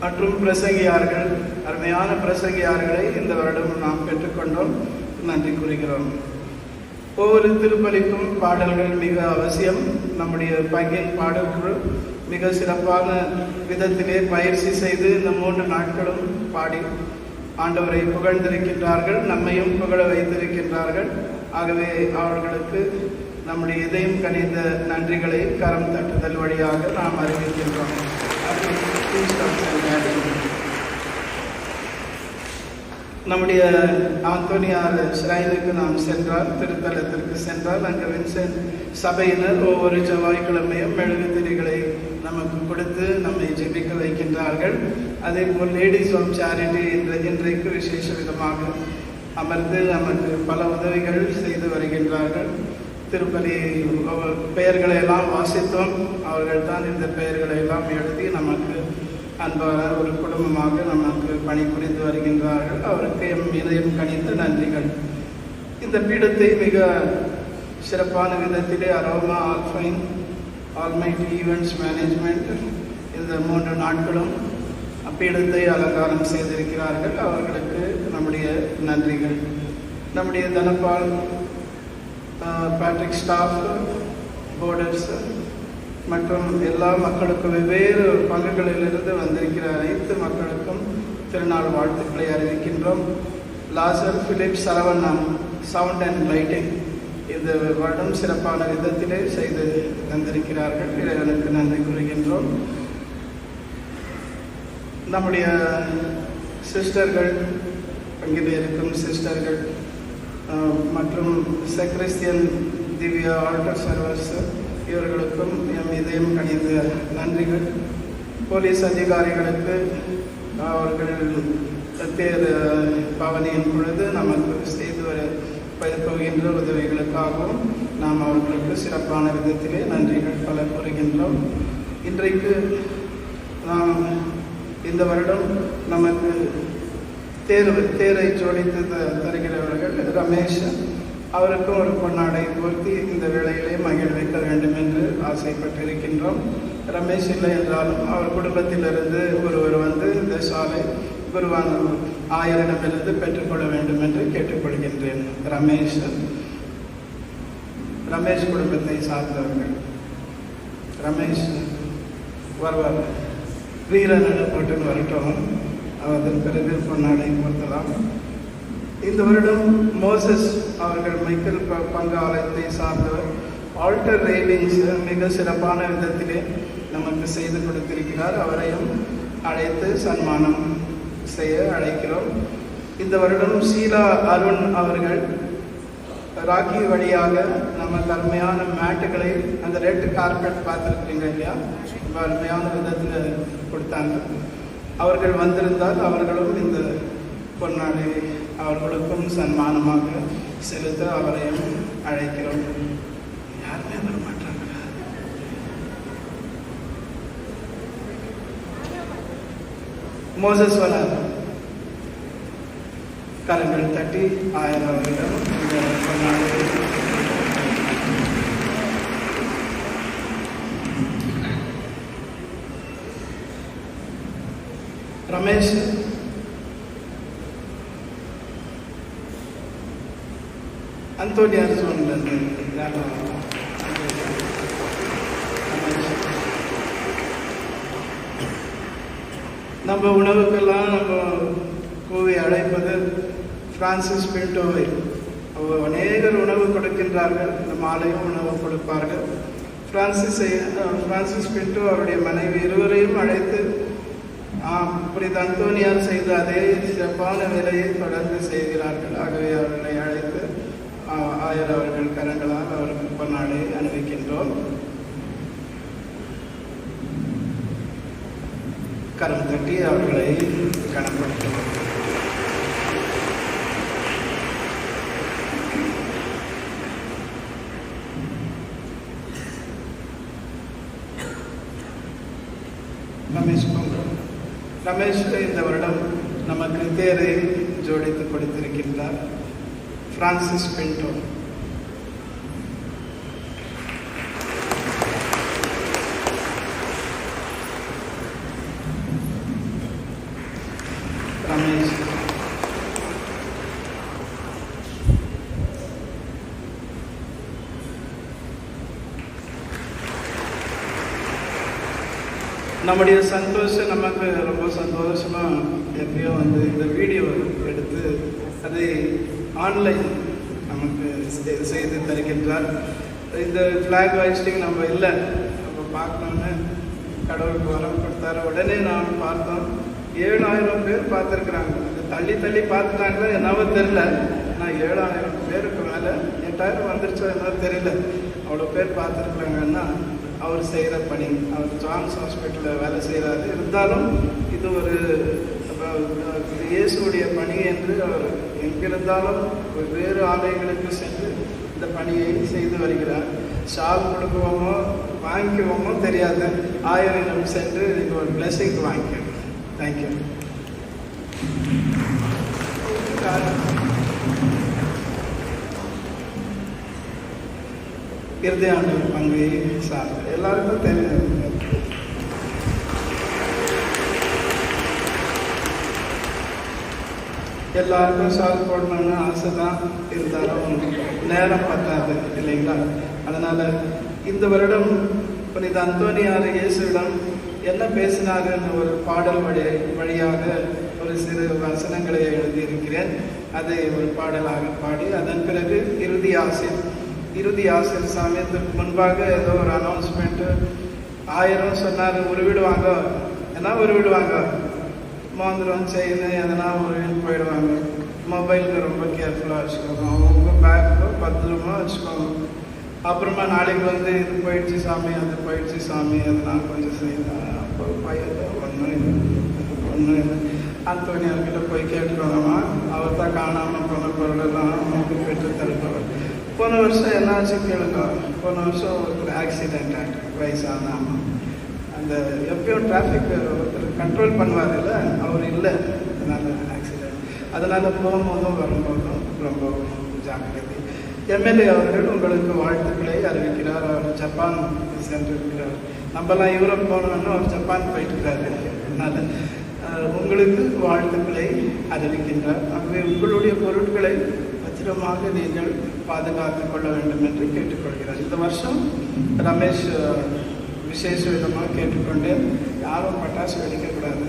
மற்றும் பிரசங்கியார்கள் அருமையான பிரசங்கியார்களை இந்த வருடம் நாம் பெற்றுக்கொண்டோம். நன்றி கூறுகிறோம். ஒவ்வொரு திருப்பலிக்கும் பாடல்கள் மிக அவசியம். நம்முடைய பங்கின் பாடல்குழு மிக சிறப்பான விதத்திலே பயிற்சி செய்து இந்த மூன்று நாட்களும் பாடி ஆண்டவரை புகழ்ந்திருக்கின்றார்கள் நம்மையும் புகழ வைத்திருக்கின்றார்கள். ஆகவே அவர்களுக்கு நம்முடைய இதயம் கணிந்த நன்றிகளை கரம் தட்டுதல் வழியாக நாம் அறிவிக்கின்றோம். நம்முடைய ஆந்தோனியார் ஸ்ரைனுக்கு நாம் சென்றால் திருத்தலத்திற்கு சென்றால் அங்கு வின்சென்ட் சபையினர் ஒவ்வொரு செவ்வாய்க்கிழமையும் மெழுகுதிரிகளை நமக்கு கொடுத்து நம்மை ஜெபிக்க வைக்கின்றார்கள். அதே போல் லேடிஸ் ஹோம் சேரிட்டி என்ற இன்றைக்கு விசேஷ விதமாக அமர்ந்து நமக்கு பல உதவிகள் செய்து வருகின்றார்கள். திருப்பதி பெயர்களை எல்லாம் வாசித்தோம். அவர்கள் தான் இந்த பெயர்களை எல்லாம் எழுதி நமக்கு அன்பான ஒரு குடும்பமாக நமக்கு பணிபுரிந்து வருகின்றார்கள். அவருக்கு எம் இதயம் கணித்த நன்றிகள். இந்த பீடத்தை மிக சிறப்பான விதத்திலே Aroma Alpine Almighty Events Management இந்த மூன்று நாட்களும் அப்பீடத்தை அலங்காரம் செய்திருக்கிறார்கள். அவர்களுக்கு நம்முடைய நன்றிகள். நம்முடைய தனபால் பேட்ரிக் ஸ்டாஃப் போர்டர்ஸ் மற்றும் எல்லா மக்களுக்கும் வெவ்வேறு பங்குகளிலிருந்து வந்திருக்கிற அனைத்து மக்களுக்கும் திருநாள் வாழ்த்துக்களை அறிவிக்கின்றோம். Lazar Philip Saravanam sound and lighting இந்த வருடம் சிறப்பான விதத்திலே செய்து தந்திருக்கிறார்கள். இறைவனுக்கு நன்றி கூறுகின்றோம். நம்முடைய சிஸ்டர்கள் அங்கே இருக்கும் சிஸ்டர்கள் மற்றும் செக்ரிஸ்டியன் திவ்யா ஆல்டர் சர்வர்ஸ் இவர்களுக்கும் எம் இதயம் கணித நன்றிகள். போலீஸ் அதிகாரிகளுக்கு அவர்கள் தேர் பவனியின் பொழுது நமக்கு செய்து வர போகின்ற உதவிகளுக்காகவும் நாம் அவர்களுக்கு சிறப்பான விதத்திலே நன்றிகள் பல கூறுகின்றோம். இன்றைக்கு நாம் இந்த வருடம் நமக்கு தேர்வு தேரை ஜோடித்து த- தருகிறவர்கள் ரமேஷ் அவருக்கும் ஒரு பொன்னாடை போர்த்தி இந்த வேளையிலே மகிழ்விக்க வேண்டும் என்று ஆசைப்பட்டிருக்கின்றோம். ரமேஷ் இல்லை என்றாலும் அவர் குடும்பத்திலிருந்து ஒருவர் வந்து இந்த சாலை குருவான ஆயரிடமிருந்து பெற்றுக்கொள்ள வேண்டும் என்று கேட்டுக்கொள்கின்றேன். ரமேஷ். ரமேஷ் குடும்பத்தை சார்ந்தவர்கள். ரமேஷ் வருவார். வீரன் போட்டுன்னு வரட்டும். அதன் பிறகு பொன்னாடை பொருத்தலாம். இந்த வருடம் மோசஸ் அவர்கள் மைக்கேல் பங்கு ஆலயத்தை சார்ந்தவர் ஆல்டர் ரேவிங்ஸ் மிக சிறப்பான விதத்திலே நமக்கு செய்து கொடுத்திருக்கிறார். அவரையும் அழைத்து சன்மானம் செய்ய அழைக்கிறோம். இந்த வருடம் ஷீலா அருண் அவர்கள் ராக்கி வழியாக நம்ம அருமையான மேட்டுகளை அந்த ரெட் கார்பெட் பார்த்துருக்கீங்க இல்லையா? ரொம்ப அருமையான விதத்தில் கொடுத்தாங்க. அவர்கள் வந்திருந்தால் அவர்களும் இந்த பொன்னாடி அவர்களுக்கும் சன்மானமாக செலுத்த அவரையும் அழைக்கிறோம் யாருமே வர மாட்டாங்க மோசஸ் வரார் கரங்கள் தட்டி ஆயிரம் அவர்களிடம் இந்த பொன்னாடை ரமேஷ் அந்தோனியார் ஜோன்லேருந்து நம்ம உணவுக்கெல்லாம் நம்ம கூவி அழைப்பது பிரான்சிஸ் பின்டோவை அவர் அநேகர் உணவு கொடுக்கின்றார்கள். இந்த மாலையும் உணவு கொடுப்பார்கள். பிரான்சிஸ் பிரான்சிஸ் பின்டோ அவருடைய மனைவி இருவரையும் அழைத்து ஆம் புனித அந்தோனியார் செய்த அதே சிறப்பான வேலையை தொடர்ந்து செய்கிறார்கள். ஆகவே அவர்களை அழை ஆயர் அவர்கள் கரங்களால் அவருக்கு பொன்னாடை அணிவிக்கின்றோம் கரம் தட்டி அவர்களை கனப்படுத்துவோம். ரமேஷ் ரமேஷ் இந்த வருடம் நமக்கு தேரை ஜோடித்து கொடுத்திருக்கின்றார். Francis Pinto. நம்முடைய சந்தோஷம் நமக்கு ரொம்ப சந்தோஷமாக எப்பயோ வந்து இந்த வீடியோ எடுத்து அதை ஆன்லைன் நமக்கு செய்து தருகின்றார். இந்த ஃப்ளாக் ஹாய்ஸ்டிங் நம்ம இல்லை. நம்ம பார்க்கணுன்னு கடவுளுக்கு வரம் கொடுத்தாரு. உடனே நாம் பார்த்தோம். ஏழாயிரம் பேர் பார்த்துருக்குறாங்க. தள்ளி தள்ளி பார்த்துட்டாங்களோ என்னவோ தெரில ஆனால் ஏழாயிரம் பேருக்கு மேலே எட்டாயிரம் வந்துருச்சோ என்னவோ தெரியல. அவ்வளோ பேர் பார்த்துருக்குறாங்கன்னா அவர் செய்கிற பணி அவர் ஜான்ஸ் ஹாஸ்பிட்டலில் வேலை செய்கிறாரு இருந்தாலும் இது ஒரு இயேசுடைய பணி என்று அவர் எங்கிருந்தாலும் வேறு ஆலயங்களுக்கு சென்று இந்த பணியை செய்து வருகிறார். ஷால் கொடுக்குவோமோ வாங்கிக்குவோமோ தெரியாது ஆயிரம் சென்று நீங்கள் ஒரு பிளஸிங் வாங்கிக்கணும் தேங்க்யூ இறுதியாண்டு பங்கு சார் எல்லாருக்கும் தெரியும். எல்லாருக்கும் ஷால் போடணும்னு ஆசை தான் இருந்தாலும் நேரம் பத்தாது இல்லைங்களா? அதனால் இந்த வருடம் புனித அந்தோனியார் இயேசுவிடம் என்ன பேசினாருன்னு ஒரு பாடல் வழி வழியாக ஒரு சிறு வசனங்களை எழுதியிருக்கிறேன். அதை ஒரு பாடலாக பாடி அதன் பிறகு இறுதி ஆசிர் இறுதி ஆசிர் சமயத்துக்கு முன்பாக ஏதோ ஒரு அனௌன்ஸ்மெண்ட்டு ஆயிரம் சொன்னார் உருவிடுவாங்க என்ன உருவிடுவாங்க மோதிரம் செயின் எதனா ஒரு இது போயிடுவாங்க. மொபைலுக்கு ரொம்ப கேர்ஃபுல்லாக வச்சுக்கோங்க. அவங்க பேக்கு பத்திரமா வச்சுக்கோங்க. அப்புறமா நாளைக்கு வந்து இது போயிடுச்சு சாமி அது போயிடுச்சு சாமி அதெல்லாம் கொஞ்சம் செய்யலாம் அப்போ பையன் ஒன்றும் இல்லை. ஒன்றும் இல்லை. அந்தோனியார்கிட்ட போய் கேட்டுக்கோங்கம்மா. அவர் தான் காணாமல் போன பொருளெல்லாம் நமக்கு பெற்று தருப்பவர் போன வருஷம் என்னாச்சு கேளுங்க. போன வருஷம் ஒருத்தர் ஆக்சிடெண்ட் ஆகிட்டு வயசான அம்மா. அந்த எப்பயும் டிராஃபிக் ஒருத்தர் கண்ட்ரோல் பண்ணுவார்ல அவர் இல்லை. அதனால் ஆக்சிடென்ட் அதனால் போகும்போதும் வரும்போதும் ரொம்ப ஜாக்கிரதை. எம்எல்ஏ அவர்கள் உங்களுக்கு வாழ்த்துக்களை அறிவிக்கிறார். அவர் ஜப்பான் சென்றிருக்கிறார். நம்மலாம் யூரோப் போனோம்னா அவர் ஜப்பான் போயிட்டுருக்காரு. அதனால் உங்களுக்கு வாழ்த்துக்களை அறிவிக்கின்றார். ஆகவே உங்களுடைய பொருட்களை பத்திரமாக நீங்கள் பாதுகாத்து கொள்ள வேண்டும் என்று கேட்டுக்கொள்கிறார். இந்த வருஷம் ரமேஷ் விசேஷ விதமாக கேட்டுக்கொண்டு யாரும் பட்டாசு வெடிக்கக்கூடாது.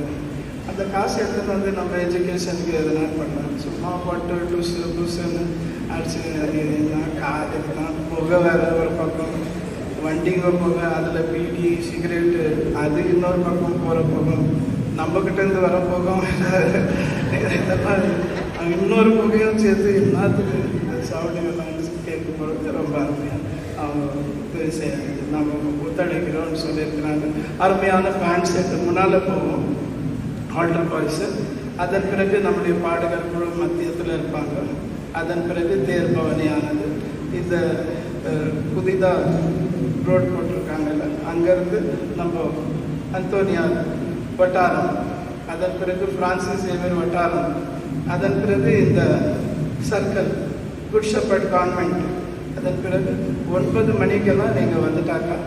அந்த காசு எடுத்துட்டு வந்து நம்ம எஜுகேஷனுக்கு எதனா பண்ணலாம். சும்மா போட்டு டுசு புசுன்னு அடிச்சு எறியுதுன்னா காது தான் புகை வேறு ஒரு பக்கம் வண்டிங்க புகை அதில் பீடி சிகரெட்டு அது இன்னொரு பக்கம் போகிற போகும். நம்மக்கிட்டேருந்து வர போகும் இதெல்லாம் இன்னொரு புகையும் சேர்த்து எல்லாத்துக்கும் சவுண்டுங்கெல்லாம் கேட்கும் பொழுது ரொம்ப அருமையாக அவங்க நம்ம ஒத்துழைக்கிறோம்னு சொல்லியிருக்கிறாங்க. அருமையான பேண்ட் செட்டு முன்னால் போவோம். ஆல்டர் பாய்ஸு அதன் பிறகு நம்முடைய பாடகர் குழு மத்தியத்தில் இருப்பாங்க. அதன் பிறகு தேர் பவனியானது இந்த புதிதாக ரோட் போட்டிருக்காங்கல்ல அங்கேருந்து நம்ம அந்தோனியா வட்டாரம் அதன் பிறகு பிரான்சிஸ் சேவியர் வட்டாரம் அதன் பிறகு இந்த சர்க்கிள் குட் ஷப்பர்ட் கான்வெண்ட் அதன் பிறகு ஒன்பது மணிக்கெல்லாம் நீங்கள் வந்துட்டாக்கா